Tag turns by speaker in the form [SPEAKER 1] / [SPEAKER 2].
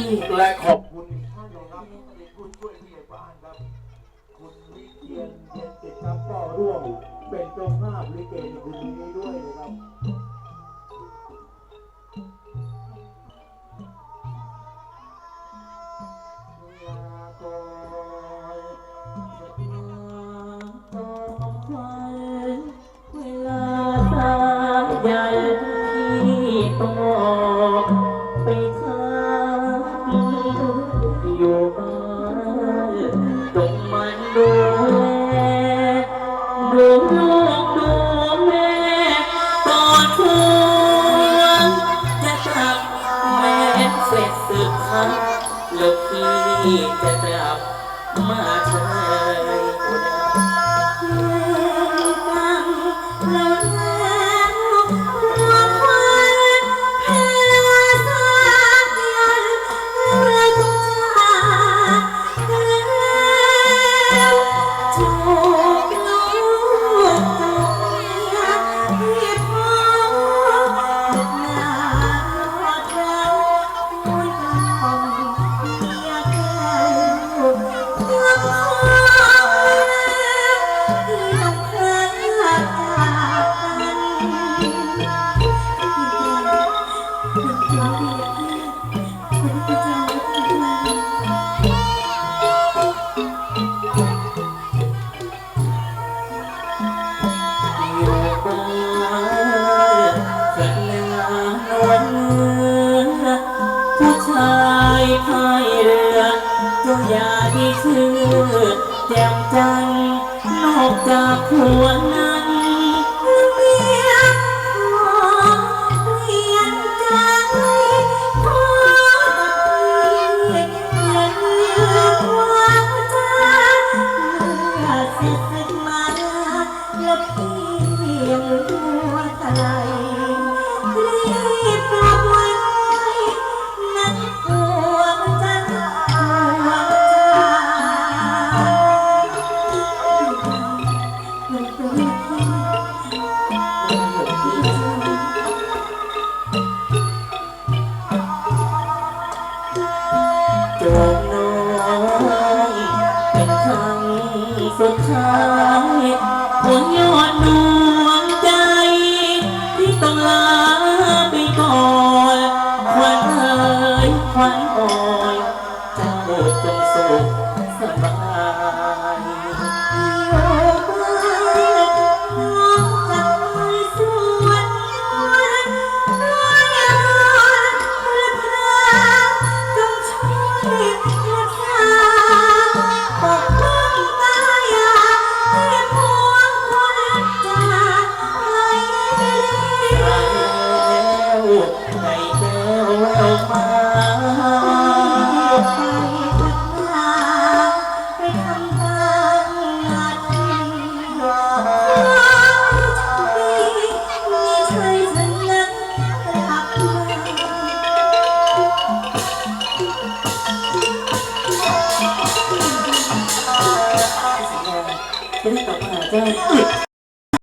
[SPEAKER 1] ที่
[SPEAKER 2] และขอบคุณอีกท่านหนึงครับเป็นผู้ช่วยผู้ใหญ่บ้านครับ คุณวิเชียนเย็นจิตครับก็ร่วมเป็นเจ้าภาพลิเกในคืนนี้ด้วยนะครับ
[SPEAKER 1] เวลาสายใหญ่ที่ต้อง มาเธอ ผู้ชายพายเรือเจ้าอย่าที่ชื่อแจ่มจันนอกจากหัวร จงน้อยเป็นครั้งสุดท้ายบนยอดดวงใจ ที่ต้องลาไปก่อนควันเอ่ยควันอ่อนเจ้าจงสุข จะได้กลับมาหาเจ้า